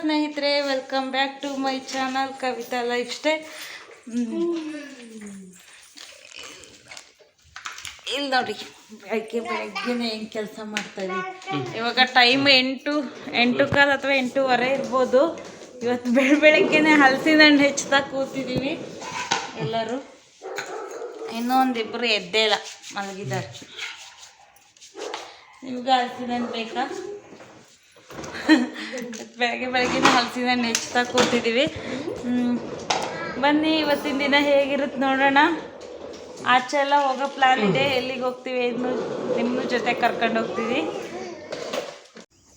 ಸ್ನೇಹಿತರೆ welcome back to my channel Kavita lifestyle ಇಲ್ಲಿ ನೋಡಿ ಬೆಳಗ್ಗೆ ಬೆಳಗ್ಗೆನೆ ಹೆಂಗೆ ಕೆಲಸ ಮಾಡ್ತಾ ಇದೀವಿ. ಇವಾಗ ಟೈಮ್ ಎಂಟು ಎಂಟು ಕಾಲು ಅಥವಾ ಎಂಟೂವರೆ ಇರ್ಬೋದು. ಇವತ್ತು ಬೆಳ ಬೆಳಗ್ಗೆನೆ ಹಲಸಿನ ಹಣ್ಣು ಹೆಚ್ಚುತ್ತಾ ಕೂತಿದ್ದೀವಿ ಎಲ್ಲರೂ. ಇನ್ನೊಂದಿಬ್ಬರು ಎದ್ದೇ ಇಲ್ಲ, ಮಲಗಿದ್ದಾರೆ. ನಿಮ್ಗೆ ಹಲಸಿನ ಹಣ್ಣು ಬೇಕಾ? ಬೆಳಗ್ಗೆ ಬೆಳಗ್ಗೆ ಹಲಸಿನ ಹೆಚ್ಚುತ್ತಾ ಕೂತಿದ್ದೀವಿ ಹ್ಮ್. ಬನ್ನಿ ಇವತ್ತಿನ ದಿನ ಹೇಗಿರುತ್ತೆ ನೋಡೋಣ. ಆಚೆ ಎಲ್ಲ ಹೋಗೋ ಪ್ಲಾನ್ ಇದೆ. ಎಲ್ಲಿಗೆ ಹೋಗ್ತೀವಿ ಇನ್ನು ನಿಮ್ಮ ಜೊತೆ ಕರ್ಕೊಂಡು ಹೋಗ್ತೀವಿ.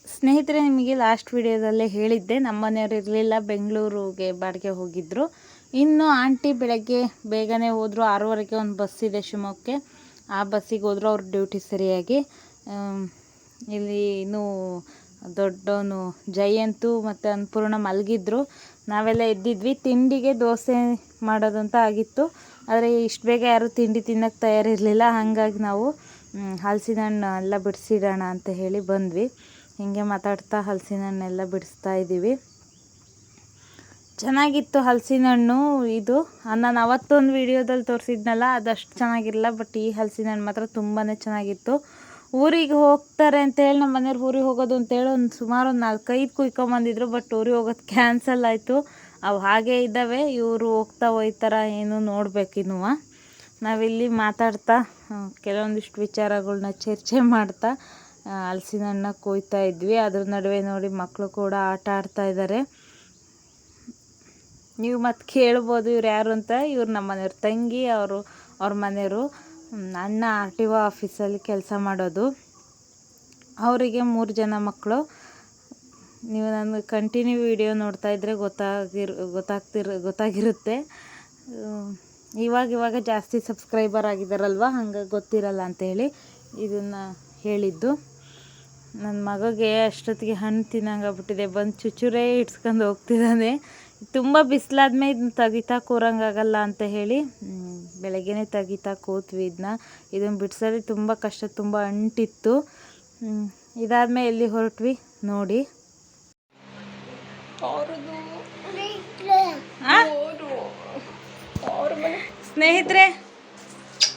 ಸ್ನೇಹಿತರೆ ನಿಮಗೆ ಲಾಸ್ಟ್ ವಿಡಿಯೋದಲ್ಲೇ ಹೇಳಿದ್ದೆ. ನಮ್ಮ ಮನೆಯವ್ರು ಇರಲಿಲ್ಲ. ಬೆಂಗಳೂರಿಗೆ ಬಾಡಿಗೆ ಹೋಗಿದ್ದರು ಇನ್ನು ಆಂಟಿ ಬೆಳಗ್ಗೆ ಬೇಗನೆ ಹೋದರು. ಆರೂವರೆಗೆ ಒಂದು ಬಸ್ ಇದೆ ಶಿವಮೊಗ್ಗಕ್ಕೆ. ಆ ಬಸ್ಸಿಗೆ ಹೋದರು. ಅವ್ರ ಡ್ಯೂಟಿ ಸರಿಯಾಗಿ. ಇಲ್ಲಿ ಇನ್ನೂ ದೊಡ್ಡವನು, ಜಯಂತು ಮತ್ತು ಅನ್ನಪೂರ್ಣ ಮಲಗಿದ್ರು. ನಾವೆಲ್ಲ ಎದ್ದಿದ್ವಿ. ತಿಂಡಿಗೆ ದೋಸೆ ಮಾಡೋದಂತ ಆಗಿತ್ತು. ಆದರೆ ಇಷ್ಟು ಬೇಗ ಯಾರೂ ತಿಂಡಿ ತಿನ್ನೋಕ್ಕೆ ತಯಾರಿರಲಿಲ್ಲ. ಹಾಗಾಗಿ ನಾವು ಹಲಸಿನ ಹಣ್ಣು ಎಲ್ಲ ಬಿಡಿಸಿಡೋಣ ಅಂತ ಹೇಳಿ ಬಂದ್ವಿ. ಹೀಗೆ ಮಾತಾಡ್ತಾ ಹಲಸಿನ ಹಣ್ಣೆಲ್ಲ ಬಿಡಿಸ್ತಾ ಇದ್ದೀವಿ. ಚೆನ್ನಾಗಿತ್ತು ಹಲಸಿನ ಹಣ್ಣು ಇದು. ನಾನು ಅವತ್ತೊಂದು ವಿಡಿಯೋದಲ್ಲಿ ತೋರಿಸಿದ್ನಲ್ಲ, ಅದಷ್ಟು ಚೆನ್ನಾಗಿರಲಿಲ್ಲ. ಬಟ್ ಈ ಹಲಸಿನ ಹಣ್ಣು ಮಾತ್ರ ತುಂಬಾ ಚೆನ್ನಾಗಿತ್ತು. ಊರಿಗೆ ಹೋಗ್ತಾರೆ ಅಂತೇಳಿ ನಮ್ಮ ಮನೆಯವ್ರು ಊರಿಗೆ ಹೋಗೋದು ಅಂತೇಳಿ ಒಂದು ಸುಮಾರು ಒಂದು ನಾಲ್ಕೈದು ಕುಯ್ಕೊಂಬಂದಿದ್ರು ಬಟ್ ಊರಿಗೆ ಹೋಗೋದು ಕ್ಯಾನ್ಸಲ್ ಆಯಿತು. ಅವು ಹಾಗೇ ಇದ್ದಾವೆ, ಇವರು ಹೋಗ್ತಾ ಹೋಯ್ತಾರ ಏನು ನೋಡಬೇಕಿನ್ನೂ ನಾವಿಲ್ಲಿ ಮಾತಾಡ್ತಾ ಕೆಲವೊಂದಿಷ್ಟು ವಿಚಾರಗಳನ್ನ ಚರ್ಚೆ ಮಾಡ್ತಾ ಹಲಸಿನ ಹಣ್ಣ ಕೊಯ್ತಾ ಇದ್ವಿ. ಅದ್ರ ನಡುವೆ ನೋಡಿ ಮಕ್ಕಳು ಕೂಡ ಆಟ ಆಡ್ತಾ ಇದ್ದಾರೆ ನೀವು ಮತ್ತೆ ಕೇಳ್ಬೋದು ಇವ್ರು ಯಾರು ಅಂತ. ಇವ್ರು ನಮ್ಮ ಮನೆಯವ್ರ ತಂಗಿ, ಅವರು, ಅವ್ರ ಮನೆಯವರು. ಅಣ್ಣ ಆರ್ ಟಿ ಒ ಆಫೀಸಲ್ಲಿ ಕೆಲಸ ಮಾಡೋದು. ಅವರಿಗೆ ಮೂರು ಜನ ಮಕ್ಕಳು. ನೀವು ನನ್ನ ಕಂಟಿನ್ಯೂ ವಿಡಿಯೋ ನೋಡ್ತಾ ಇದ್ದರೆ ಗೊತ್ತಾಗಿರ್, ಗೊತ್ತಾಗ್ತಿರ, ಗೊತ್ತಾಗಿರುತ್ತೆ. ಇವಾಗ ಇವಾಗ ಜಾಸ್ತಿ ಸಬ್ಸ್ಕ್ರೈಬರ್ ಆಗಿದ್ದಾರಲ್ವ ಹಂಗಾಗಿ ಗೊತ್ತಿರಲ್ಲ ಅಂತೇಳಿ ಇದನ್ನು ಹೇಳಿದ್ದು. ನನ್ನ ಮಗಗೆ ಅಷ್ಟೊತ್ತಿಗೆ ಹಣ್ಣು ತಿನ್ನಂಗಾಗ್ಬಿಟ್ಟಿದೆ ಬಂದು ಚುಚ್ಚುರೇ ಇಡ್ಸ್ಕೊಂಡು ಹೋಗ್ತಿದ್ದಾನೆ. ತುಂಬ ಬಿಸಿಲಾದ್ಮೇಲೆ ಇದನ್ನ ತೆಗಿತಾ ಕೂರಂಗಾಗಲ್ಲ ಅಂತ ಹೇಳಿ ಬೆಳಗ್ಗೆನೆ ಬೆಳಗ್ಗೆನೇ ತೆಗಿತಾ ಕೂತ್ವಿ ಇದನ್ನ ಇದನ್ನು ಬಿಡ್ಸೋದೇ ತುಂಬ ಕಷ್ಟ ತುಂಬ ಅಂಟಿತ್ತು. ಇದಾದ್ಮೇಲೆ ಎಲ್ಲಿ ಹೊರಟ್ವಿ ನೋಡಿ. ಆ? ಸ್ನೇಹಿತರೆ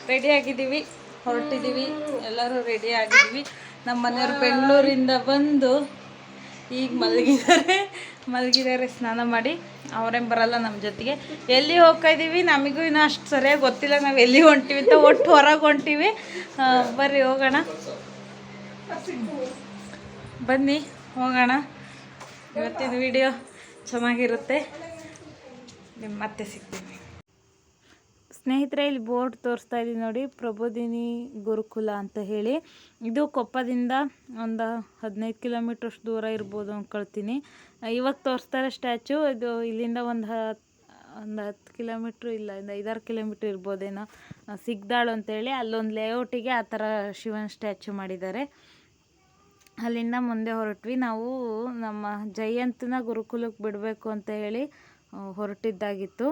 ರೆಡಿ ಆಗಿದ್ದೀವಿ. ಹೊರಟಿದ್ದೀವಿ. ಎಲ್ಲರೂ ರೆಡಿ ಆಗಿದ್ದೀವಿ. ನಮ್ಮ ಮನೆಯವ್ರು ಬೆಂಗಳೂರಿಂದ ಬಂದು ಈಗ ಮಲಗಿದ್ದಾರೆ. ಮಲಗಿದ್ದಾರೆ, ಸ್ನಾನ ಮಾಡಿ. ಅವರೇ ಬರಲ್ಲ ನಮ್ಮ ಜೊತೆಗೆ. ಎಲ್ಲಿ ಹೋಗ್ತಾ ಇದ್ದೀವಿ? ನಮಗೂ ಇನ್ನೂ ಅಷ್ಟು ಸರಿಯಾಗಿ ಗೊತ್ತಿಲ್ಲ. ನಾವು ಎಲ್ಲಿ ಹೊಂಟೀವಿ ಅಂತ ಒಟ್ಟು ಹೊರಗೆ ಹೊಂಟೀವಿ. ಬರ್ರಿ, ಹೋಗೋಣ. ಬನ್ನಿ, ಹೋಗೋಣ. ಇವತ್ತಿನ ವಿಡಿಯೋ ಚೆನ್ನಾಗಿರುತ್ತೆ. ನಿಮ್ಮ ಮತ್ತೆ ಸಿಗ್ತೀವಿ ಸ್ನೇಹಿತರೆ, ಇಲ್ಲಿ ಬೋರ್ಡ್ ತೋರಿಸ್ತಾ ಇದ್ದೀನಿ ನೋಡಿ. ಪ್ರಬೋದಿನಿ ಗುರುಕುಲ ಅಂತ ಹೇಳಿ. ಇದು ಕೊಪ್ಪದಿಂದ ಒಂದು ಹದಿನೈದು ಕಿಲೋಮೀಟ್ರಷ್ಟು ದೂರ ಇರ್ಬೋದು ಅಂದ್ಕೊಳ್ತೀನಿ ಇವಾಗ ತೋರಿಸ್ತಾರೆ ಸ್ಟ್ಯಾಚು. ಇದು ಇಲ್ಲಿಂದ ಒಂದು ಹತ್ತು ಒಂದು ಹತ್ತು ಕಿಲೋಮೀಟ್ರ್ ಇಲ್ಲ ಇಂದ ಐದಾರು ಕಿಲೋಮೀಟ್ರ್ ಇರ್ಬೋದೇನೋ ಸಿಗ್ದಾಳು ಅಂತೇಳಿ. ಅಲ್ಲೊಂದು ಲೇಔಟಿಗೆ ಆ ಥರ ಶಿವನ ಸ್ಟ್ಯಾಚು ಮಾಡಿದ್ದಾರೆ. ಅಲ್ಲಿಂದ ಮುಂದೆ ಹೊರಟ್ವಿ. ನಾವು ನಮ್ಮ ಜಯಂತನ ಗುರುಕುಲಕ್ಕೆ ಬಿಡಬೇಕು ಅಂತ ಹೇಳಿ ಹೊರಟಿದ್ದಾಗಿತ್ತು.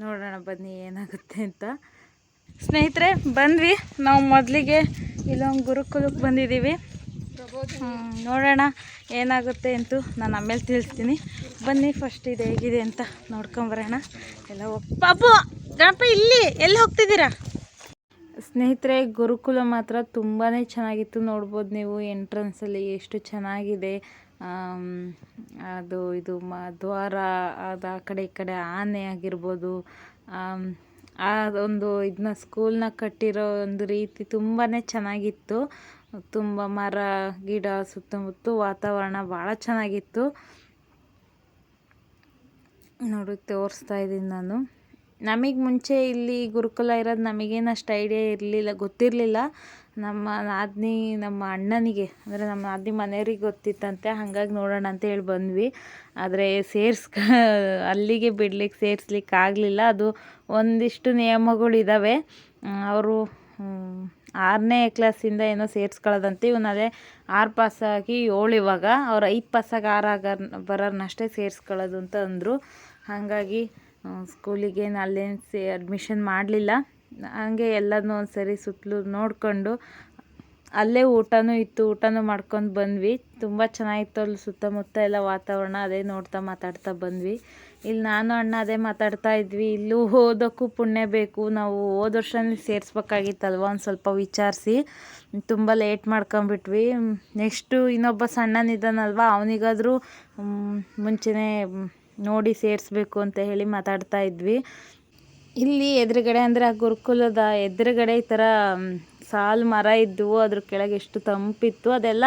ನೋಡೋಣ ಬನ್ನಿ ಏನಾಗುತ್ತೆ ಅಂತ. ಸ್ನೇಹಿತರೆ, ಬಂದ್ವಿ. ನಾವು ಮೊದಲಿಗೆ ಇಲ್ಲೊಂದು ಗುರುಕುಲಕ್ಕೆ ಬಂದಿದ್ದೀವಿ. ನೋಡೋಣ ಏನಾಗುತ್ತೆ ಅಂತೂ ನಾನು ಆಮೇಲೆ ತಿಳಿಸ್ತೀನಿ. ಬನ್ನಿ ಫಸ್ಟ್ ಇದು ಹೇಗಿದೆ ಅಂತ ನೋಡ್ಕೊಂಬರೋಣ ಎಲ್ಲ ಪಾಪು, ಗಣಪ, ಇಲ್ಲಿ, ಎಲ್ಲಿ ಹೋಗ್ತಿದ್ದೀರಾ? ಸ್ನೇಹಿತರೆ, ಗುರುಕುಲ ಮಾತ್ರ ತುಂಬಾ ಚೆನ್ನಾಗಿತ್ತು ನೋಡ್ಬೋದು ನೀವು. ಎಂಟ್ರೆನ್ಸಲ್ಲಿ ಎಷ್ಟು ಚೆನ್ನಾಗಿದೆ. ಅದು ಇದು ಮ, ದ್ವಾರ, ಅದು ಆ ಕಡೆ ಈ ಕಡೆ ಆನೆ ಆಗಿರ್ಬೋದು. ಅದೊಂದು ಇದನ್ನ ಸ್ಕೂಲ್ನ ಕಟ್ಟಿರೋ ಒಂದು ರೀತಿ ತುಂಬಾ ಚೆನ್ನಾಗಿತ್ತು. ತುಂಬ ಮರ, ಗಿಡ, ಸುತ್ತಮುತ್ತ ವಾತಾವರಣ ಭಾಳ ಚೆನ್ನಾಗಿತ್ತು. ನೋಡಿ, ತೋರಿಸ್ತಾ ಇದ್ದೀನಿ ನಾನು. ನಮಗೆ ಮುಂಚೆ ಇಲ್ಲಿ ಗುರುಕುಲ ಇರೋದು ನಮಗೇನು ಅಷ್ಟು ಐಡಿಯಾ ಇರಲಿಲ್ಲ, ಗೊತ್ತಿರಲಿಲ್ಲ. ನಮ್ಮ ನಾದಿನಿ, ನಮ್ಮ ಅಣ್ಣನಿಗೆ, ಅಂದರೆ ನಮ್ಮ ನಾದಿನಿ ಮನೆಯವ್ರಿಗೆ ಗೊತ್ತಿತ್ತಂತೆ, ಹಾಗಾಗಿ ನೋಡೋಣ ಅಂತ ಹೇಳಿ ಬಂದ್ವಿ. ಆದರೆ ಸೇರ್ಸ್ ಅಲ್ಲಿಗೆ ಬಿಡ್ಲಿಕ್ಕೆ ಸೇರಿಸ್ಲಿಕ್ಕೆ ಆಗಲಿಲ್ಲ. ಅದು ಒಂದಿಷ್ಟು ನಿಯಮಗಳಿದ್ದಾವೆ ಅವರು ಆರನೇ ಕ್ಲಾಸಿಂದ ಏನೋ ಸೇರಿಸ್ಕೊಳ್ಳೋದಂತೆ ಅದೇ ಆರು ಪಾಸಾಗಿ ಏಳು ಇವಾಗ. ಅವ್ರು ಐದು ಪಾಸಾಗಿ ಆರು ಆಗ, ಬರೋರ್ನಷ್ಟೇ ಸೇರಿಸ್ಕೊಳ್ಳೋದು ಅಂತ ಅಂದರು. ಹಾಗಾಗಿ ಸ್ಕೂಲಿಗೆ ಅಲ್ಲೇನು ಸೇ ಅಡ್ಮಿಷನ್ ಮಾಡಲಿಲ್ಲ. ಹಂಗೆ ಎಲ್ಲನೂ ಒಂದು ಸರಿ ಸುತ್ತಲೂ ನೋಡಿಕೊಂಡು ಅಲ್ಲೇ ಊಟನೂ ಇತ್ತು, ಊಟನೂ ಮಾಡ್ಕೊಂಡು ಬಂದ್ವಿ. ತುಂಬ ಚೆನ್ನಾಗಿತ್ತು ಅಲ್ಲಿ ಸುತ್ತಮುತ್ತ ಎಲ್ಲ ವಾತಾವರಣ, ಅದೇ ನೋಡ್ತಾ ಮಾತಾಡ್ತಾ ಬಂದ್ವಿ. ಇಲ್ಲಿ ನಾನು, ಅಣ್ಣ ಅದೇ ಮಾತಾಡ್ತಾ ಇದ್ವಿ. ಇಲ್ಲೂ ಓದೋಕ್ಕೂ ಪುಣ್ಯ ಬೇಕು. ನಾವು ಹೋದ ವರ್ಷನೇ ಸೇರಿಸ್ಬೇಕಾಗಿತ್ತಲ್ವ ಒಂದು ಸ್ವಲ್ಪ ವಿಚಾರಿಸಿ. ತುಂಬ ಲೇಟ್ ಮಾಡ್ಕೊಂಬಿಟ್ವಿ ನೆಕ್ಸ್ಟು ಇನ್ನೊಬ್ಬ ಸಣ್ಣನಿದ್ದಾನಲ್ವ, ಅವನಿಗಾದರೂ ಮುಂಚೆನೇ ನೋಡಿ ಸೇರಿಸ್ಬೇಕು ಅಂತ ಹೇಳಿ ಮಾತಾಡ್ತಾ ಇದ್ವಿ. ಇಲ್ಲಿ ಎದುರುಗಡೆ ಅಂದರೆ ಆ ಗುರುಕುಲದ ಎದುರುಗಡೆ ಈ ಥರ ಸಾಲು ಮರ ಇದ್ದವು ಅದ್ರ ಕೆಳಗೆ ಎಷ್ಟು ತಂಪಿತ್ತು. ಅದೆಲ್ಲ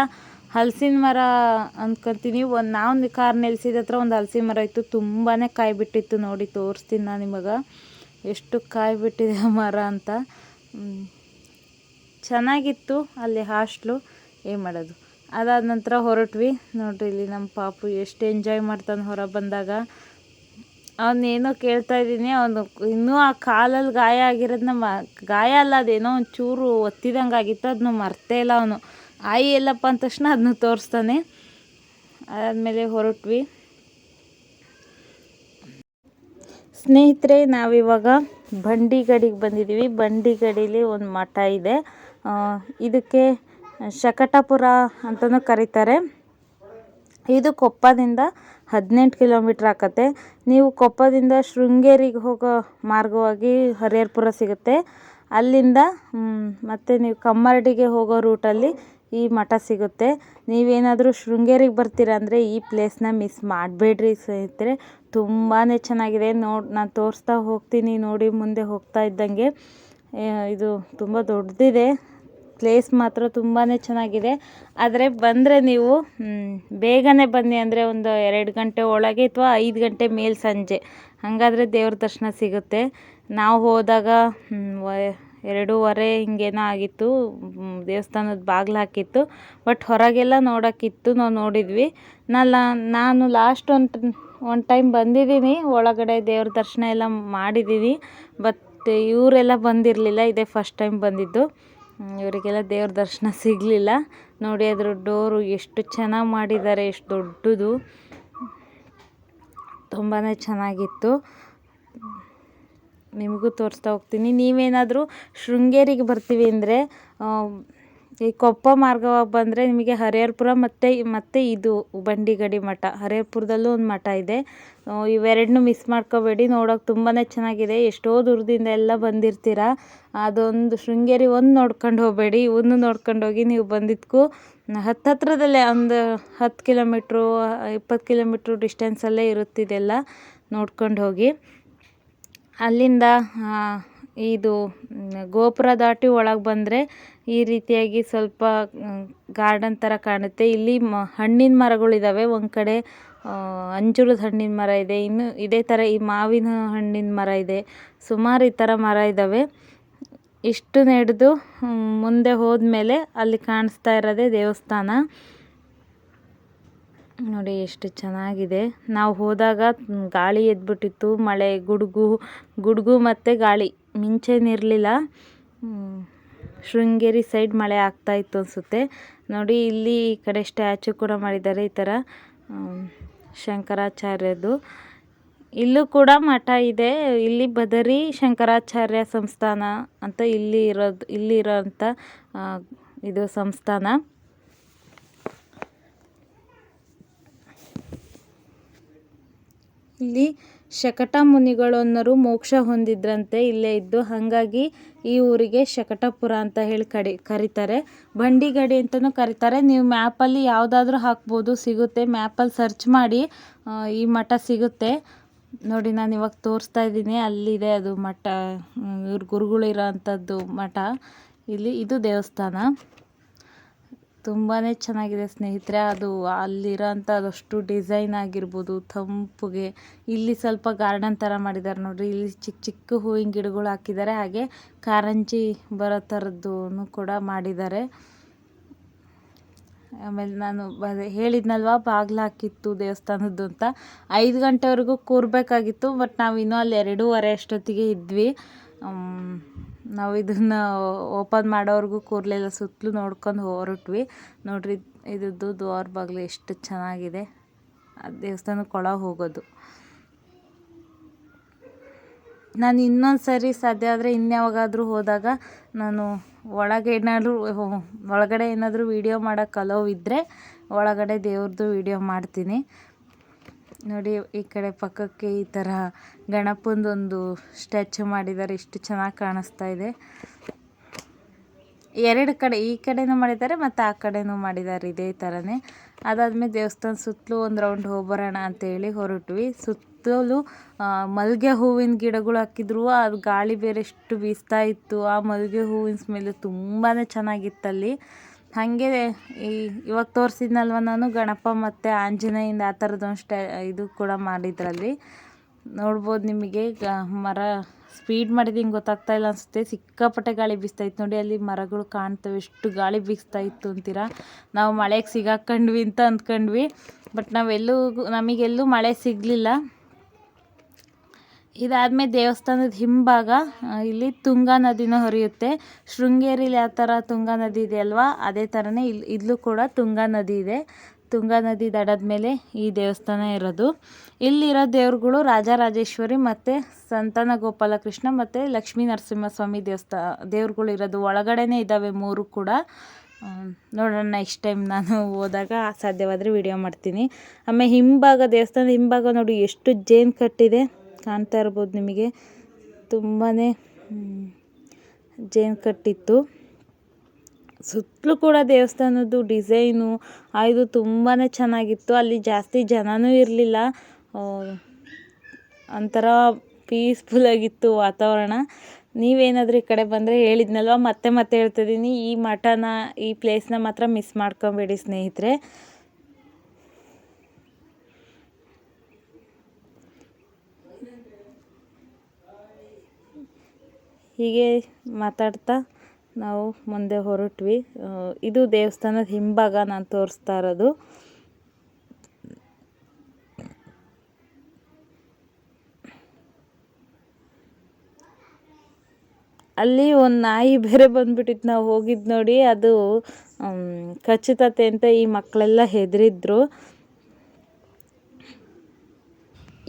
ಹಲಸಿನ ಮರ ಅಂದ್ಕೊತೀನಿ ಒಂದು ನಾವು ಕಾರ್ ನಿಲ್ಸಿದ ಹತ್ರ ಒಂದು ಹಲಸಿನ ಮರ ಇತ್ತು. ತುಂಬಾ ಕಾಯಿ ಬಿಟ್ಟಿತ್ತು ನೋಡಿ, ತೋರಿಸ್ತೀನಿ ನಾನು ನಿಮಗೆ. ಎಷ್ಟು ಕಾಯಿ ಬಿಟ್ಟಿದೆ ಮರ ಅಂತ. ಚೆನ್ನಾಗಿತ್ತು ಅಲ್ಲಿ ಹಾಸ್ಟ್ಲು. ಏನು ಮಾಡೋದು? ಅದಾದ ನಂತರ ಹೊರಟ್ವಿ. ನೋಡ್ರಿ ಇಲ್ಲಿ ನಮ್ಮ ಪಾಪು ಎಷ್ಟು ಎಂಜಾಯ್ ಮಾಡ್ತಾನೆ ಹೊರ ಬಂದಾಗ. ಅವನೇನೋ ಕೇಳ್ತಾ ಇದ್ದೀನಿ, ಅವನು ಇನ್ನೂ ಆ ಕಾಲಲ್ಲಿ ಗಾಯ ಆಗಿರೋದನ್ನ ಮ, ಗಾಯ ಅಲ್ಲ, ಅದೇನೋ ಒಂದು ಚೂರು ಒತ್ತಿದಂಗೆ ಆಗಿತ್ತು ಅದನ್ನ ಮರ್ತೇ ಇಲ್ಲ ಅವನು. ಆಯಿ ಎಲ್ಲಪ್ಪ ಅಂದ ತಕ್ಷಣ ಅದನ್ನ ತೋರಿಸ್ತಾನೆ. ಅದಾದಮೇಲೆ ಹೊರಟ್ವಿ. ಸ್ನೇಹಿತರೆ, ನಾವಿವಾಗ ಬಂಡಿಗಡಿಗೆ ಬಂದಿದ್ದೀವಿ. ಬಂಡಿಗಡೀಲಿ ಒಂದು ಮಠ ಇದೆ. ಇದಕ್ಕೆ ಶಕಟಪುರ ಅಂತಲೂ ಕರೀತಾರೆ. ಇದು ಕೊಪ್ಪದಿಂದ ಹದಿನೆಂಟು ಕಿಲೋಮೀಟ್ರ್ ಆಗುತ್ತೆ ನೀವು ಕೊಪ್ಪದಿಂದ ಶೃಂಗೇರಿಗೆ ಹೋಗೋ ಮಾರ್ಗವಾಗಿ ಹರಿಹರಪುರ ಸಿಗುತ್ತೆ. ಅಲ್ಲಿಂದ ಮತ್ತೆ ನೀವು ಕಮ್ಮರಡಿಗೆ ಹೋಗೋ ರೂಟಲ್ಲಿ ಈ ಮಠ ಸಿಗುತ್ತೆ. ನೀವೇನಾದರೂ ಶೃಂಗೇರಿಗೆ ಬರ್ತೀರ ಅಂದರೆ ಈ ಪ್ಲೇಸ್ನ ಮಿಸ್ ಮಾಡಬೇಡ್ರಿ ಸ್ನೇಹಿತರೆ. ತುಂಬಾ ಚೆನ್ನಾಗಿದೆ. ನೋಡಿ, ನಾನು ತೋರಿಸ್ತಾ ಹೋಗ್ತೀನಿ ನೋಡಿ, ಮುಂದೆ ಹೋಗ್ತಾ ಇದ್ದಂಗೆ. ಇದು ತುಂಬ ದೊಡ್ಡದಿದೆ. ಪ್ಲೇಸ್ ಮಾತ್ರ ತುಂಬಾ ಚೆನ್ನಾಗಿದೆ. ಆದರೆ ಬಂದರೆ ನೀವು ಬೇಗನೆ ಬನ್ನಿ ಅಂದರೆ ಒಂದು ಎರಡು ಗಂಟೆ ಒಳಗೆ ಅಥವಾ ಐದು ಗಂಟೆ ಮೇಲೆ ಸಂಜೆ. ಹಾಗಾದರೆ ದೇವ್ರ ದರ್ಶನ ಸಿಗುತ್ತೆ. ನಾವು ಹೋದಾಗ ಎರಡೂವರೆ ಹಿಂಗೇನೋ ಆಗಿತ್ತು. ದೇವಸ್ಥಾನದ ಬಾಗಿಲು ಹಾಕಿತ್ತು. ಬಟ್ ಹೊರಗೆಲ್ಲ ನೋಡೋಕ್ಕಿತ್ತು. ನಾವು ನೋಡಿದ್ವಿ. ನಲ್ಲ ನಾನು ಲಾಸ್ಟ್ ಒಂದು ಒನ್ ಟೈಮ್ ಬಂದಿದ್ದೀನಿ. ಒಳಗಡೆ ದೇವ್ರ ದರ್ಶನ ಎಲ್ಲ ಮಾಡಿದ್ದೀನಿ ಬಟ್ ಇವರೆಲ್ಲ ಬಂದಿರಲಿಲ್ಲ. ಇದೇ ಫಸ್ಟ್ ಟೈಮ್ ಬಂದಿದ್ದು. ಇವರಿಗೆಲ್ಲ ದೇವ್ರ ದರ್ಶನ ಸಿಗಲಿಲ್ಲ. ನೋಡಿ ಅದರ ಡೋರು ಎಷ್ಟು ಚೆನ್ನಾಗಿ ಮಾಡಿದ್ದಾರೆ, ಎಷ್ಟು ದೊಡ್ಡದು. ತುಂಬಾ ಚೆನ್ನಾಗಿತ್ತು. ನಿಮಗೂ ತೋರಿಸ್ತಾ ಹೋಗ್ತೀನಿ. ನೀವೇನಾದರೂ ಶೃಂಗೇರಿಗೆ ಬರ್ತೀವಿ ಅಂದರೆ ಈ ಕೊಪ್ಪ ಮಾರ್ಗವಾಗಿ ಬಂದರೆ ನಿಮಗೆ ಹರಿಹರಪುರ ಮತ್ತು ಮತ್ತು ಇದು ಬಂಡಿಗಡಿ ಮಠ. ಹರಿಹರಪುರದಲ್ಲೂ ಒಂದು ಮಠ ಇದೆ. ಇವೆರಡನ್ನು ಮಿಸ್ ಮಾಡ್ಕೋಬೇಡಿ. ನೋಡೋಕೆ ತುಂಬಾ ಚೆನ್ನಾಗಿದೆ. ಎಷ್ಟೋ ದೂರದಿಂದ ಎಲ್ಲ ಬಂದಿರ್ತೀರ. ಅದೊಂದು ಶೃಂಗೇರಿ ಒಂದು ನೋಡ್ಕೊಂಡು ಹೋಗಬೇಡಿ. ಒಂದು ನೋಡ್ಕೊಂಡು ಹೋಗಿ ನೀವು ಬಂದಿದ್ದಕ್ಕೂ ಹತ್ತು ಹತ್ರದಲ್ಲೇ ಒಂದು ಹತ್ತು ಕಿಲೋಮೀಟ್ರು, ಇಪ್ಪತ್ತು ಕಿಲೋಮೀಟ್ರು ಡಿಸ್ಟೆನ್ಸಲ್ಲೇ ಇರುತ್ತಿದೆಲ್ಲ ನೋಡ್ಕೊಂಡು ಹೋಗಿ. ಅಲ್ಲಿಂದ ಇದು ಗೋಪುರ ದಾಟಿ ಒಳಗೆ ಬಂದರೆ ಈ ರೀತಿಯಾಗಿ ಸ್ವಲ್ಪ ಗಾರ್ಡನ್ ತರ ಕಾಣುತ್ತೆ. ಇಲ್ಲಿ ಮ, ಹಣ್ಣಿನ ಮರಗಳಿದಾವೆ ಒಂದ್ ಕಡೆ ಅಂಜೂರದ ಹಣ್ಣಿನ ಮರ ಇದೆ. ಇನ್ನು ಇದೇ ತರ ಈ ಮಾವಿನ ಹಣ್ಣಿನ ಮರ ಇದೆ. ಸುಮಾರು ಈ ತರ ಮರ ಇದಾವೆ. ಇಷ್ಟು ನಡೆದು ಮುಂದೆ ಹೋದ್ಮೇಲೆ ಅಲ್ಲಿ ಕಾಣಿಸ್ತಾ ಇರೋದೇ ದೇವಸ್ಥಾನ. ನೋಡಿ ಎಷ್ಟು ಚೆನ್ನಾಗಿದೆ. ನಾವು ಹೋದಾಗ ಗಾಳಿ ಎದ್ಬಿಟ್ಟಿತ್ತು, ಮಳೆ, ಗುಡುಗು ಗುಡುಗು ಮತ್ತು ಗಾಳಿ. ಮಿಂಚೇನಿರಲಿಲ್ಲ ಶೃಂಗೇರಿ ಸೈಡ್ ಮಳೆ ಆಗ್ತಾ ಇತ್ತು ಅನ್ಸುತ್ತೆ. ನೋಡಿ ಇಲ್ಲಿ ಈ ಕಡೆ ಸ್ಟ್ಯಾಚು ಕೂಡ ಮಾಡಿದ್ದಾರೆ ಈ ಆಮ್, ಶಂಕರಾಚಾರ್ಯದು. ಇಲ್ಲೂ ಕೂಡ ಮಠ ಇದೆ. ಇಲ್ಲಿ ಬದರಿ ಶಂಕರಾಚಾರ್ಯ ಸಂಸ್ಥಾನ ಅಂತ ಇಲ್ಲಿ ಇರೋದು ಇಲ್ಲಿ ಇರೋಂಥ ಇದು ಸಂಸ್ಥಾನ. ಇಲ್ಲಿ ಶಕಟ ಮುನಿಗಳೊನ್ನರು ಮೋಕ್ಷ ಹೊಂದಿದ್ರಂತೆ ಇಲ್ಲೇ ಇದ್ದು, ಹಾಗಾಗಿ ಈ ಊರಿಗೆ ಶಕಟಪುರ ಅಂತ ಹೇಳಿ ಕಡಿ, ಕರೀತಾರೆ. ಬಂಡಿಗಡಿ ಅಂತಲೂ ಕರೀತಾರೆ. ನೀವು ಮ್ಯಾಪಲ್ಲಿ ಯಾವುದಾದ್ರೂ ಹಾಕ್ಬೋದು, ಸಿಗುತ್ತೆ. ಮ್ಯಾಪಲ್ಲಿ ಸರ್ಚ್ ಮಾಡಿ ಈ ಮಠ ಸಿಗುತ್ತೆ. ನೋಡಿ, ನಾನು ಇವಾಗ ತೋರಿಸ್ತಾ ಇದ್ದೀನಿ. ಅಲ್ಲಿದೆ ಅದು ಮಠ. ಇವ್ರ ಗುರುಗಳು ಇರೋ ಅಂಥದ್ದು ಮಠ. ಇಲ್ಲಿ, ಇದು ದೇವಸ್ಥಾನ. ತುಂಬಾ ಚೆನ್ನಾಗಿದೆ ಸ್ನೇಹಿತರೆ. ಅದು ಅಲ್ಲಿರೋ ಅದಷ್ಟು ಡಿಸೈನ್ ಆಗಿರ್ಬೋದು, ತಂಪುಗೆ. ಇಲ್ಲಿ ಸ್ವಲ್ಪ ಗಾರ್ಡನ್ ಥರ ಮಾಡಿದ್ದಾರೆ ನೋಡಿರಿ. ಇಲ್ಲಿ ಚಿಕ್ಕ ಚಿಕ್ಕ ಹೂವಿನ ಗಿಡಗಳು ಹಾಕಿದ್ದಾರೆ ಹಾಗೆ ಕಾರಂಜಿ ಬರೋ ಥರದ್ದು ಕೂಡ ಮಾಡಿದ್ದಾರೆ ಆಮೇಲೆ ನಾನು ಹೇಳಿದ್ನಲ್ವ, ಬಾಗಿಲು ಹಾಕಿತ್ತು ದೇವಸ್ಥಾನದ್ದು ಅಂತ. ಐದು ಗಂಟೆವರೆಗೂ ಕೂರಬೇಕಾಗಿತ್ತು, ಬಟ್ ನಾವು ಇನ್ನೂ ಅಲ್ಲಿ ಎರಡೂವರೆ ಅಷ್ಟೊತ್ತಿಗೆ ಇದ್ವಿ. ನಾವು ಇದನ್ನು ಓಪನ್ ಮಾಡೋವರೆಗೂ ಕೂರಲಿಲ್ಲ, ಸುತ್ತಲೂ ನೋಡ್ಕೊಂಡು ಹೊರಟ್ವಿ. ನೋಡ್ರಿ, ಇದ್ರದ್ದು ದ್ವಾರ ಬಾಗಿಲು ಎಷ್ಟು ಚೆನ್ನಾಗಿದೆ. ಆ ದೇವಸ್ಥಾನಕ್ಕೆ ಒಳಗೆ ಹೋಗೋದು. ನಾನು ಇನ್ನೊಂದು ಸರಿ ಸಾಧ್ಯ ಆದರೆ ಇನ್ಯಾವಾಗಾದರೂ ಹೋದಾಗ ನಾನು ಒಳಗೆ ಏನಾದರೂ, ಒಳಗಡೆ ಏನಾದರೂ ವೀಡಿಯೋ ಮಾಡೋಕ್ಕೆ ಅಲೋವ್ ಇದ್ದರೆ ಒಳಗಡೆ ದೇವ್ರದ್ದು ವೀಡಿಯೋ ಮಾಡ್ತೀನಿ. ನೋಡಿ, ಈ ಕಡೆ ಪಕ್ಕಕ್ಕೆ ಈ ಥರ ಗಣಪಂದೊಂದು ಸ್ಟ್ಯಾಚು ಮಾಡಿದ್ದಾರೆ. ಇಷ್ಟು ಚೆನ್ನಾಗಿ ಕಾಣಿಸ್ತಾ ಇದೆ. ಎರಡು ಕಡೆ, ಈ ಕಡೆನೂ ಮಾಡಿದ್ದಾರೆ ಮತ್ತು ಆ ಕಡೆನೂ ಮಾಡಿದ್ದಾರೆ ಇದೇ ಥರನೇ ಅದಾದಮೇಲೆ ದೇವಸ್ಥಾನ ಸುತ್ತಲೂ ಒಂದು ರೌಂಡ್ ಹೋಗ್ಬರೋಣ ಅಂತೇಳಿ ಹೊರಟ್ವಿ. ಸುತ್ತಲೂ ಮಲ್ಲಿಗೆ ಹೂವಿನ ಗಿಡಗಳು ಹಾಕಿದ್ರು. ಅದು ಗಾಳಿ ಬೇರೆ ಎಷ್ಟು ಬೀಸ್ತಾ ಇತ್ತು. ಆ ಮಲ್ಲಿಗೆ ಹೂವಿನ ಸ್ಮೆಲ್ ತುಂಬಾ ಚೆನ್ನಾಗಿತ್ತಲ್ಲಿ. ಹಾಗೆ ಈ ಇವಾಗ ತೋರಿಸಿದ್ನಲ್ವ ನಾನು, ಗಣಪ ಮತ್ತು ಆಂಜನೇಯಿಂದ ಆ ಥರದ್ದೊಂದು ಸ್ಟೆ ಇದು ಕೂಡ ಮಾಡಿದ್ರಲ್ಲಿ. ನೋಡ್ಬೋದು ನಿಮಗೆ, ಗ- ಮರ ಸ್ಪೀಡ್ ಮಾಡಿದ್ದು ಹಿಂಗೆ ಗೊತ್ತಾಗ್ತಾ ಇಲ್ಲ ಅನಿಸುತ್ತೆ. ಸಿಕ್ಕಾಪಟ್ಟೆ ಗಾಳಿ ಬೀಸ್ತಾ ಇತ್ತು ನೋಡಿ, ಅಲ್ಲಿ ಮರಗಳು ಕಾಣ್ತವೆ, ಎಷ್ಟು ಗಾಳಿ ಬೀಸ್ತಾ ಇತ್ತು ಅಂತೀರಾ? ನಾವು ಮಳೆಗೆ ಸಿಗಾಕ್ಕಂಡ್ವಿ ಅಂತ ಅಂದ್ಕೊಂಡ್ವಿ. ಬಟ್ ನಾವೆಲ್ಲೂ, ನಮಗೆಲ್ಲೂ ಮಳೆ ಸಿಗಲಿಲ್ಲ. ಇದಾದಮೇಲೆ ದೇವಸ್ಥಾನದ ಹಿಂಭಾಗ ಇಲ್ಲಿ ತುಂಗಾ ನದಿನೂ ಹರಿಯುತ್ತೆ. ಶೃಂಗೇರಿಲಿ ಯಾವ ಥರ ತುಂಗಾ ನದಿ ಇದೆ ಅಲ್ವಾ? ಅದೇ ಥರನೇ ಇಲ್ಲಿ ಇಲ್ಲೂ ಕೂಡ ತುಂಗಾ ನದಿ ಇದೆ. ತುಂಗಾ ನದಿ ದಡದ ಮೇಲೆ ಈ ದೇವಸ್ಥಾನ ಇರೋದು. ಇಲ್ಲಿರೋ ದೇವ್ರುಗಳು ರಾಜರಾಜೇಶ್ವರಿ ಮತ್ತು ಸಂತಾನ ಗೋಪಾಲಕೃಷ್ಣ ಮತ್ತು ಲಕ್ಷ್ಮೀ ನರಸಿಂಹಸ್ವಾಮಿ ದೇವಸ್ಥಾನ ದೇವ್ರುಗಳು ಇರೋದು. ಒಳಗಡೆನೇ ಇದ್ದಾವೆ ಮೂರು ಕೂಡ. ನೋಡೋಣ ನೆಕ್ಸ್ಟ್ ಟೈಮ್ ನಾನು ಹೋದಾಗ ಸಾಧ್ಯವಾದರೆ ವಿಡಿಯೋ ಮಾಡ್ತೀನಿ. ಆಮೇಲೆ ಹಿಂಭಾಗ, ದೇವಸ್ಥಾನದ ಹಿಂಭಾಗ ನೋಡಿ ಎಷ್ಟು ಜೇನು ಕಟ್ಟಿದೆ. ಕಾಣ್ತಾ ಇರ್ಬೋದು ನಿಮಗೆ. ತುಂಬಾ ಜೇನು ಕಟ್ಟಿತ್ತು ಸುತ್ತಲೂ ಕೂಡ ದೇವಸ್ಥಾನದ್ದು ಡಿಸೈನು ಇದು ತುಂಬಾ ಚೆನ್ನಾಗಿತ್ತು. ಅಲ್ಲಿ ಜಾಸ್ತಿ ಜನನೂ ಇರಲಿಲ್ಲ. ಒಂಥರ ಪೀಸ್ಫುಲ್ಲಾಗಿತ್ತು ವಾತಾವರಣ. ನೀವೇನಾದರೂ ಈ ಕಡೆ ಬಂದರೆ ಹೇಳಿದ್ನಲ್ವ? ಮತ್ತೆ ಮತ್ತೆ ಹೇಳ್ತಿದ್ದೀನಿ ಈ ಮಠನ, ಈ ಪ್ಲೇಸ್ನ ಮಾತ್ರ ಮಿಸ್ ಮಾಡ್ಕೊಬೇಡಿ ಸ್ನೇಹಿತರೆ. ಹೀಗೆ ಮಾತಾಡ್ತಾ ನಾವು ಮುಂದೆ ಹೊರಟ್ವಿ. ಇದು ದೇವಸ್ಥಾನದ ಹಿಂಭಾಗ ನಾನು ತೋರಿಸ್ತಾ ಇರೋದು. ಅಲ್ಲಿ ಒಂದು ನಾಯಿ ಬೇರೆ ಬಂದ್ಬಿಟ್ಟಿತ್ತು. ನಾವು ಹೋಗಿದ್ದು ನೋಡಿ ಅದು ಖಚಿತತೆ ಅಂತ ಈ ಮಕ್ಕಳೆಲ್ಲ ಹೆದರಿದ್ರು.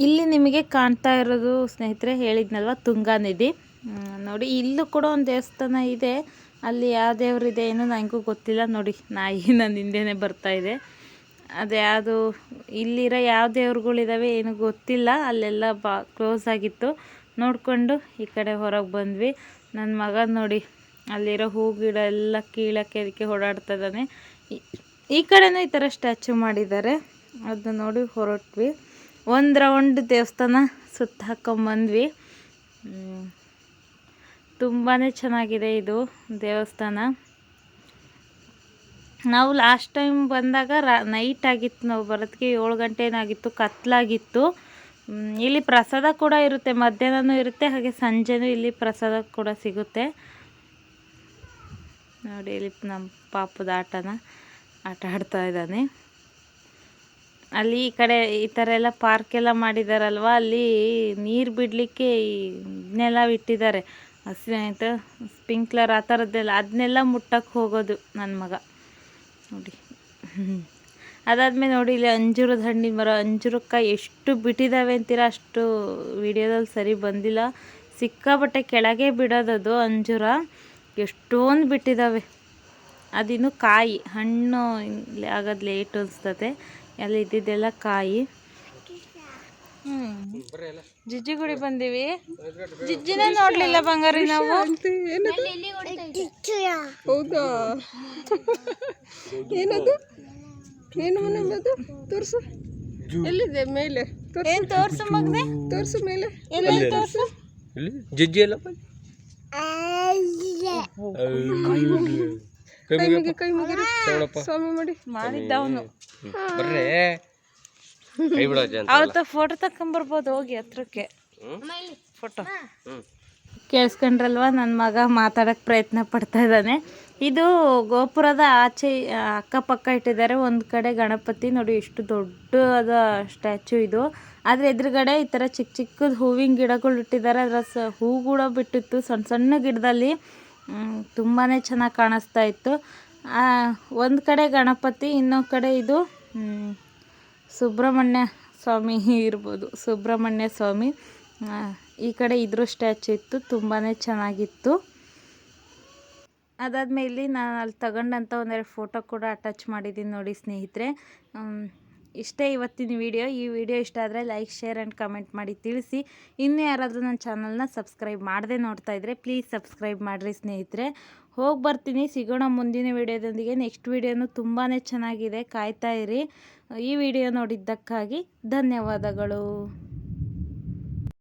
ಇಲ್ಲಿ ನಿಮಗೆ ಕಾಣ್ತಾ ಇರೋದು ಸ್ನೇಹಿತರೆ ಹೇಳಿದ್ನಲ್ವ, ತುಂಗಾ ನದಿ. ನೋಡಿ, ಇಲ್ಲೂ ಕೂಡ ಒಂದು ದೇವಸ್ಥಾನ ಇದೆ. ಅಲ್ಲಿ ಯಾವ ದೇವರಿದೆ ಏನೋ ನನಗೂ ಗೊತ್ತಿಲ್ಲ. ನೋಡಿ ನಾಯಿ ನನ್ನ ಹಿಂದೆನೇ ಬರ್ತಾ ಇದೆ. ಅದು ಯಾವುದು ಇಲ್ಲಿರೋ ಯಾವ ದೇವ್ರುಗಳಿದ್ದಾವೆ ಏನು ಗೊತ್ತಿಲ್ಲ. ಅಲ್ಲೆಲ್ಲ ಬಾ ಕ್ಲೋಸ್ ಆಗಿತ್ತು. ನೋಡಿಕೊಂಡು ಈ ಕಡೆ ಹೊರಗೆ ಬಂದ್ವಿ. ನನ್ನ ಮಗ ನೋಡಿ, ಅಲ್ಲಿರೋ ಹೂ, ಗಿಡ ಎಲ್ಲ ಕೀಳಕ್ಕೆ ಅದಕ್ಕೆ ಓಡಾಡ್ತಾ ಇದ್ದಾನೆ. ಈ- ಕಡೆನೂ ಈ ಥರ ಸ್ಟ್ಯಾಚು ಮಾಡಿದ್ದಾರೆ. ಅದನ್ನ ನೋಡಿ, ಹೊರಟ್ವಿ. ಒಂದು ರೌಂಡ್ ದೇವಸ್ಥಾನ ಸುತ್ತ ಹಾಕೊಂಬಂದ್ವಿ ತುಂಬಾ ಚೆನ್ನಾಗಿದೆ ಇದು ದೇವಸ್ಥಾನ. ನಾವು ಲಾಸ್ಟ್ ಟೈಮ್ ಬಂದಾಗ ನೈಟ್ ಆಗಿತ್ತು ನಾವು ಬರೋದಕ್ಕೆ ಏಳು ಗಂಟೆನಾಗಿತ್ತು, ಕತ್ಲಾಗಿತ್ತು. ಇಲ್ಲಿ ಪ್ರಸಾದ ಕೂಡ ಇರುತ್ತೆ, ಮಧ್ಯಾಹ್ನನೂ ಇರುತ್ತೆ, ಹಾಗೆ ಸಂಜೆನೂ ಇಲ್ಲಿ ಪ್ರಸಾದ ಕೂಡ ಸಿಗುತ್ತೆ. ನೋಡಿ ಇಲ್ಲಿ ನಮ್ಮ ಪಾಪದ ಆಟನ, ಆಟ ಆಡ್ತಾ ಇದ್ದಾನೆ. ಅಲ್ಲಿ ಈ ಕಡೆ ಈ ಥರ ಎಲ್ಲ ಪಾರ್ಕೆಲ್ಲ ಮಾಡಿದಾರಲ್ವ, ಅಲ್ಲಿ ನೀರು ಬಿಡಲಿಕ್ಕೆ ಇದನ್ನೆಲ್ಲ ಇಟ್ಟಿದ್ದಾರೆ. ಹಸಿ ಸ್ಪಿಂಕ್ಲರ್ ಆ ಥರದ್ದೆಲ್ಲ ಅದನ್ನೆಲ್ಲ ಮುಟ್ಟಕ್ಕೆ ಹೋಗೋದು ನನ್ನ ಮಗ. ನೋಡಿ. ಅದಾದಮೇಲೆ ನೋಡಿ, ಇಲ್ಲಿ ಅಂಜೂರದ ಹಣ್ಣಿನ ಮರ, ಅಂಜೂರಕ್ಕೆ ಎಷ್ಟು ಬಿಟ್ಟಿದ್ದಾವೆ ಅಂತೀರ? ಅಷ್ಟು ವಿಡಿಯೋದಲ್ಲಿ ಸರಿ ಬಂದಿಲ್ಲ. ಸಿಕ್ಕಾಪಟ್ಟೆ ಕೆಳಗೆ ಬಿಡೋದದು ಅಂಜೂರ. ಎಷ್ಟೊಂದು ಬಿಟ್ಟಿದ್ದಾವೆ ಅದಿನ್ನು ಕಾಯಿ, ಹಣ್ಣು ಆಗೋದು ಲೇಟ್ ಅನಿಸ್ತದೆ. ಅಲ್ಲಿ ಇದ್ದಿದ್ದೆಲ್ಲ ಕಾಯಿ. ಜಿಜ್ಜಿ ಗುಡಿ ಬಂದೀವಿ ಜಿಜ್ಜಿನೇ ನೋಡ್ಲಿಲ್ಲ ಬಂಗಾರಿ ನಾವು. ಹೌದಾ? ಏನದು? ಏನು ಅನ್ನೋದು ತೋರ್ಸು. ಎಲ್ಲಿದೆ ಮೇಲೆ? ತೋರ್ಸು. ಏನ್ ತೋರ್ಸು ಮಗನೆ? ತೋರ್ಸು ಮೇಲೆ. ಎಲ್ಲಿ ತೋರ್ಸು? ಜಿಜ್ಜಿ ಎಲ್ಲ ಕೈ ಕೈ ಮುಗಿ ಕೈ ಮುಗಿ ಸ್ವಾಮಿ ಮಾಡಿ. ಮಾಡಿದ್ದ ಅವನು ಬರ್ರೆ. ಅವತ್ತ ಫೋಟೋ ತಕೊಂಬರ್ಬೋದು ಹೋಗಿ ಹತ್ರಕ್ಕೆ. ಫೋಟೋ ಕೇಳಿಸ್ಕೊಂಡ್ರಲ್ವಾ? ನನ್ನ ಮಗ ಮಾತಾಡೋಕ್ಕೆ ಪ್ರಯತ್ನ ಪಡ್ತಾ ಇದ್ದಾನೆ. ಇದು ಗೋಪುರದ ಆಚೆ ಅಕ್ಕಪಕ್ಕ ಇಟ್ಟಿದ್ದಾರೆ. ಒಂದು ಕಡೆ ಗಣಪತಿ, ನೋಡಿ ಎಷ್ಟು ದೊಡ್ಡದಾದ ಸ್ಟ್ಯಾಚು ಇದು. ಆದರೆ ಎದುರುಗಡೆ ಈ ಥರ ಚಿಕ್ಕ ಚಿಕ್ಕದ ಹೂವಿನ ಗಿಡಗಳು ಇಟ್ಟಿದ್ದಾರೆ. ಅದರ ಸ, ಹೂ ಕೂಡ ಬಿಟ್ಟಿತ್ತು. ಸಣ್ಣ ಸಣ್ಣ ಗಿಡದಲ್ಲಿ ತುಂಬಾ ಚೆನ್ನಾಗಿ ಕಾಣಿಸ್ತಾ ಇತ್ತು. ಒಂದು ಕಡೆ ಗಣಪತಿ, ಇನ್ನೊಂದು ಕಡೆ ಇದು ಸುಬ್ರಹ್ಮಣ್ಯ ಸ್ವಾಮಿ ಇರ್ಬೋದು. ಸುಬ್ರಹ್ಮಣ್ಯ ಸ್ವಾಮಿ. ಈ ಕಡೆ ಇದ್ರ ಸ್ಟ್ಯಾಚು ಇತ್ತು ತುಂಬಾ ಚೆನ್ನಾಗಿತ್ತು. ಅದಾದ್ಮೇಲೆ ನಾನು ಅಲ್ಲಿ ತಗೊಂಡಂಥ ಒಂದೆರಡು ಫೋಟೋ ಕೂಡ ಅಟ್ಯಾಚ್ ಮಾಡಿದ್ದೀನಿ ನೋಡಿ ಸ್ನೇಹಿತರೆ. ಇಷ್ಟೇ ಇವತ್ತಿನ ವಿಡಿಯೋ ಈ ವಿಡಿಯೋ ಇಷ್ಟ ಆದರೆ ಲೈಕ್ ಶೇರ್ ಆ್ಯಂಡ್ ಕಮೆಂಟ್ ಮಾಡಿ ತಿಳಿಸಿ. ಇನ್ನೂ ಯಾರಾದರೂ ನನ್ನ ಚಾನಲ್ನ ಸಬ್ಸ್ಕ್ರೈಬ್ ಮಾಡದೆ ನೋಡ್ತಾ ಇದ್ದರೆ ಪ್ಲೀಸ್ ಸಬ್ಸ್ಕ್ರೈಬ್ ಮಾಡಿರಿ ಸ್ನೇಹಿತರೆ. ಹೋಗಿ ಬರ್ತೀನಿ. ಸಿಗೋಣ ಮುಂದಿನ ವಿಡಿಯೋದೊಂದಿಗೆ ನೆಕ್ಸ್ಟ್ ವಿಡಿಯೋನು ತುಂಬಾ ಚೆನ್ನಾಗಿದೆ. ಕಾಯ್ತಾ ಇರಿ. ಈ ವಿಡಿಯೋ ನೋಡಿದ್ದಕ್ಕಾಗಿ ಧನ್ಯವಾದಗಳು.